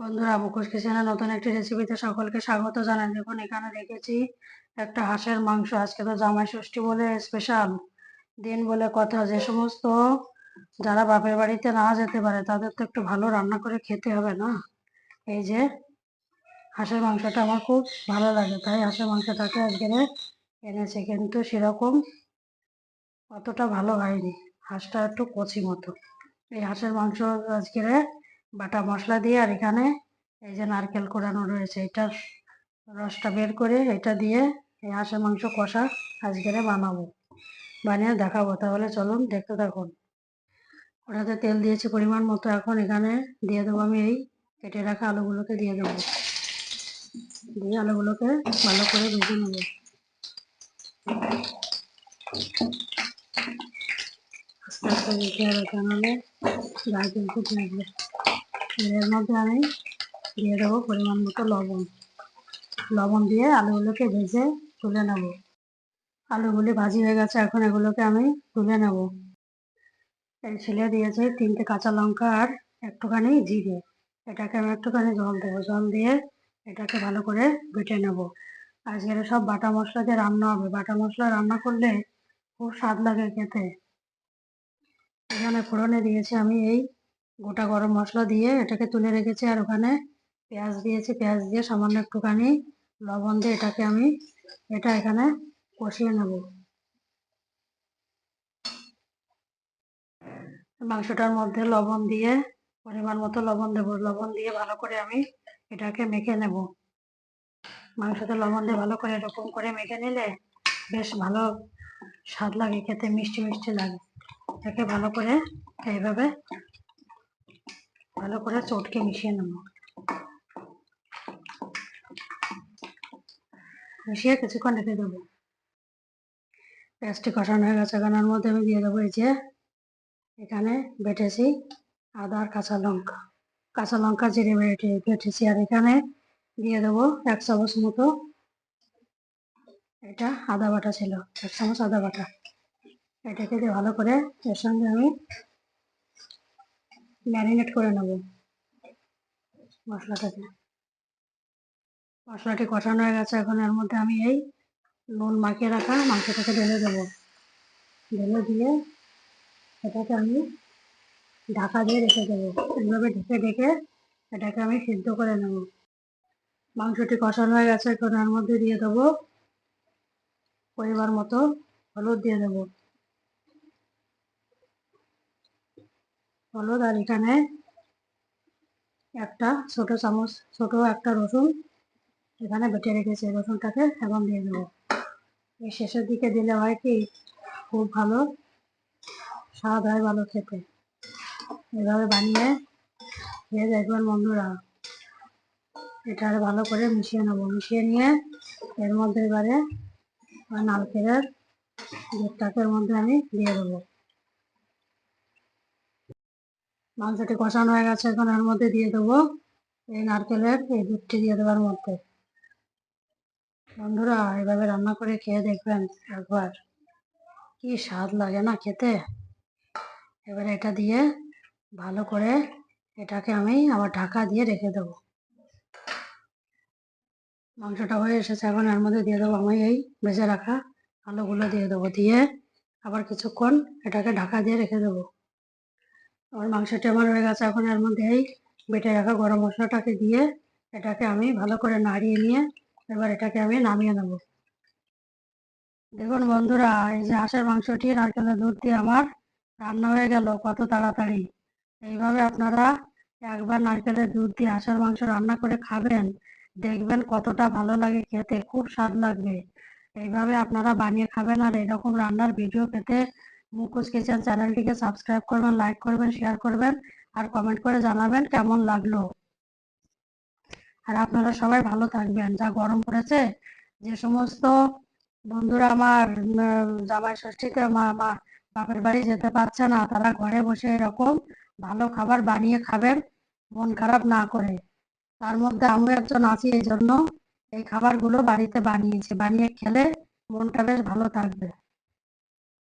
বন্ধুরা, মুখোশ কিচেনে নতুন একটি রেসিপিতে সকলকে স্বাগত জানাই। দেখুন, এখানে রেখেছি একটা হাঁসের মাংস। আজকে তো জামাই ষষ্ঠী বলে স্পেশাল দিন বলে কথা। যে সমস্ত যারা বাপের বাড়িতে না যেতে পারে, তাদের তো একটু ভালো রান্না করে খেতে হবে না? এই যে, হাঁসের মাংসটা আমার খুব ভালো লাগে। তাই হাঁসের মাংসটাকে আজকে এনেছে। কিন্তু সেরকম অতটা ভালো হয়নি। হাঁসটা একটু কচি মতো। এই হাঁসের মাংস আজকে বাটা মশলা দিয়ে আর এখানে এই যে নারকেল কোরানো রয়েছে এটার রসটা বের করে এটা দিয়ে এই হাঁসের মাংস কষা আজকেরে বানাবো, বানিয়ে দেখাবো। তাহলে চলুন দেখতে থাকুন। ওটাতে তেল দিয়েছি পরিমাণ মতো, এখন এখানে দিয়ে দেবো আমি এই কেটে রাখা আলুগুলোকে দিয়ে দেবো। দিয়ে আলুগুলোকে ভালো করে ভেজে নেব। আস্তে আস্তে দিতে হবে কেননা গায়ে আসবে। এর মধ্যে আমি দিয়ে দেবো পরিমাণ মতো লবণ। লবণ দিয়ে আলুগুলোকে ভেজে তুলে নেব। আলুগুলি ভাজি হয়ে গেছে, এখন এগুলোকে আমি তুলে নেব। এই ছেলে দিয়েছে তিনটে কাঁচা লঙ্কা আর একটুখানি জিরে। এটাকে আমি একটুখানি জল দেবো। জল দিয়ে এটাকে ভালো করে বেটে নেব। আজকের সব বাটা মশলা দিয়ে রান্না হবে। বাটা মশলা রান্না করলে খুব স্বাদ লাগে খেতে। এখানে ফোড়নে দিয়েছি আমি এই গোটা গরম মশলা দিয়ে এটাকে তুলে রেখেছি আর ওখানে পেঁয়াজ দিয়েছি, পেঁয়াজ দিয়ে সামান্য একটুখানি লবণ দিয়ে এটাকে আমি, এটা এখানে কষিয়ে নেব। মাংসটার মধ্যে লবণ দিয়ে, পরিমাণ মতো লবণ দেবো, লবণ দিয়ে ভালো করে আমি এটাকে মেখে নেব। মাংসতে লবণ দিয়ে ভালো করে এরকম করে মেখে নিলে বেশ ভালো স্বাদ লাগে, খেতে মিষ্টি মিষ্টি লাগে। এটাকে ভালো করে এইভাবে ভালো করে চটকে মিশিয়ে নেব মিশিয়ে কিছুক্ষণ রেখে দেবো পেঁয়াজটি কষানো হয়ে গেছে এখানের মধ্যে আমি দিয়ে দেবো এই যে এখানে বেটেছি আদা কাঁচা লঙ্কা কাঁচা লঙ্কা জিরে বেটে বেটেছি আর এখানে দিয়ে দেবো এক চামচ মতো এটা আদা বাটা ছিল এক চামচ আদা বাটা এটাকে দিয়ে ভালো করে এর সঙ্গে আমি ম্যারিনেট করে নেব। মশলাটাকে। মশলাটি কষানো হয়ে গেছে, এখন এর মধ্যে আমি এই নুন মাখিয়ে রাখা মাংসটাকে ঢেলে দেবো। ঢেলে দিয়ে এটাকে আমি ঢাকা দিয়ে রেখে দেবো। এইভাবে ঢেকে ঢেকে এটাকে আমি সিদ্ধ করে নেব। মাংসটি কষানো হয়ে গেছে, এখন এর মধ্যে দিয়ে দেবো পরিবার মতো হলুদ দিয়ে দেবো। হলুদ আর এখানে। একটা ছোট চামচ, ছোট একটা রসুন এখানে বেটে রেখেছি রসুনটাকে এখন দিয়ে দেবো। এই শেষের দিকে দিলে হয় কি, খুব ভালো, স্বাদ হয় ভালো খেতে। এভাবে বানিয়ে খেয়ে দেখবেন বন্ধুরা। এটা আর ভালো করে মিশিয়ে নেব। মিশিয়ে নিয়ে এর মধ্যে এবারে নারকেলের দুধটাকে এর মধ্যে আমি দিয়ে দেবো। মাংসটি কষানো হয়ে গেছে, এখন এর মধ্যে দিয়ে দেবো এই নারকেলের এই দুধটি দিয়ে দেওয়ার মধ্যে। বন্ধুরা, এভাবে রান্না করে খেয়ে দেখবেন একবার। কি স্বাদ লাগে না খেতে? এবারে এটা দিয়ে ভালো করে এটাকে আমি আবার ঢাকা দিয়ে রেখে দেবো। মাংসটা হয়ে এসেছে, এখন এর মধ্যে দিয়ে দেবো আমি এই ভেজে রাখা আলুগুলো দিয়ে দেবো, দিয়ে আবার কিছুক্ষণ এটাকে ঢাকা দিয়ে রেখে দেবো। আমার মাংসটি আমার হয়ে গেছে। এখন এর মধ্যে এই বেটে রাখা গরম মশলাটাকে দিয়ে এটাকে আমি ভালো করে নাড়িয়ে নিয়ে এবার এটাকে আমি নামিয়ে নেব। দেখুন বন্ধুরা, এই যে হাঁসের মাংসটি, নারকেলের দুধ দিয়ে আমার রান্না হয়ে গেল কত তাড়াতাড়ি। এইভাবে আপনারা একবার নারকেলের দুধ দিয়ে হাঁসের মাংস রান্না করে খাবেন, দেখবেন কতটা ভালো লাগে খেতে, খুব স্বাদ লাগবে। এইভাবে আপনারা বানিয়ে খাবেন আর এরকম রান্নার ভিডিও পেতে মুখোশ কিচেন চ্যানেলটিকে সাবস্ক্রাইব করবেন, লাইক করবেন শেয়ার করবেন আর কমেন্ট করে জানাবেন কেমন লাগল। আর আপনারা সবাই ভালো থাকবেন। যা গরম পড়েছে, যে সমস্ত বন্ধুরা আমার জামাই ষষ্ঠীতে মা মা, বাপের বাড়ি যেতে পারছে না, তারা ঘরে বসে এরকম ভালো খাবার বানিয়ে খাবেন, মন খারাপ না করে। তার মধ্যে আমি একজন আছি, এই জন্য এই খাবারগুলো বাড়িতে বানিয়েছি। বানিয়ে খেলে মনটা বেশ ভালো থাকবে।